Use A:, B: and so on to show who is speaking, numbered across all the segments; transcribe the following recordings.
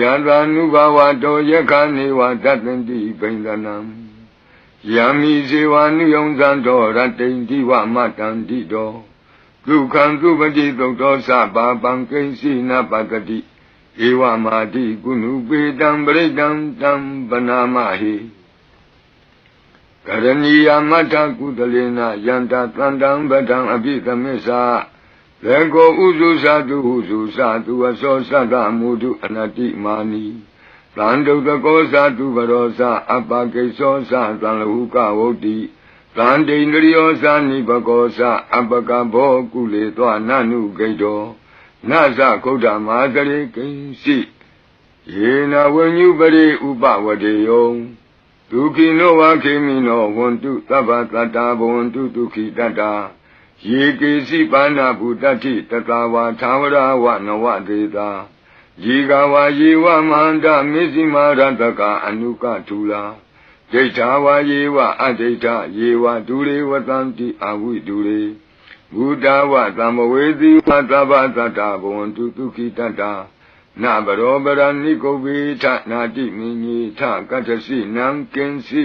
A: ယတာနုဘဝတောယခနေဝတတ္တန္တိပိန္ဒနံယမိဇေဝနုယုံဇံတော်ရတ္တိန်ဒီဝမတံတိတောဒုက္ခံသုပတိသုတ်တော်သဘာပံကိဉ္စီနပတတိဧဝမာတိကုဏုပေတံပရိတံတံပနာမဟိကရဏီယမတ္ထကုသလေနယန္တသန္တံပဒံအပိသမစ္ဆာ လေကိုဥစုသတုဟုစုသတုအစောသတ္တမုဒုအနတိမာနီသံဒုတကောသတုဘရောသအပကိသောသသံလဟုကဝုတ်တိသံဒိန္ဒရိယောသနိဘကောသအပကဘောကုလေသောနနုဂိတောနသကုဋ္ဌမာတရေကိဉ္စီယေနဝဉ္ညုပရိဥပဝတေယောဒုခိနောဝခေမိနောဝန္တုသဗ္ဗတတ္တာဘဝန္တုဒုခိတတ္တာ ယေကေစီပါဏဗုတ္တိတတဝါသာဝရဝနဝဒေတာယေကဝါယေဝမန္တမေဇိမာရတကအနုကထူလာဒိဋ္ဌာဝါယေဝအဒိဋ္ဌယေဝဒူရေဝတံတိအဝိဒူရေဘုဒ္ဓဝသံမဝေတိဝသဗ္ဗသတ္တဘဝန္တုဒုခိတတ္တာနဘရောပရဏိကုဗေထနာတိမိညေထကတ္ထစီနံကင်စီ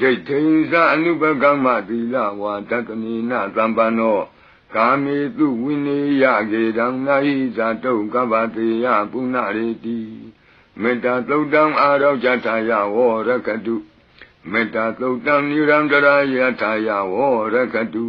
A: ဒိဋ္ဌိသအနုပကမ္မသီလဝါတတနိနသံပန္နောကာမေတုဝိနေယကေတံနာဟိဇာတုကဗ္ဗတေယပုဏ္ဏရေတိမေတ္တာသုတ်တံအာရောဇထာယဝရကတုမေတ္တာသုတ်တံနိရန္တရာယထာယဝရကတု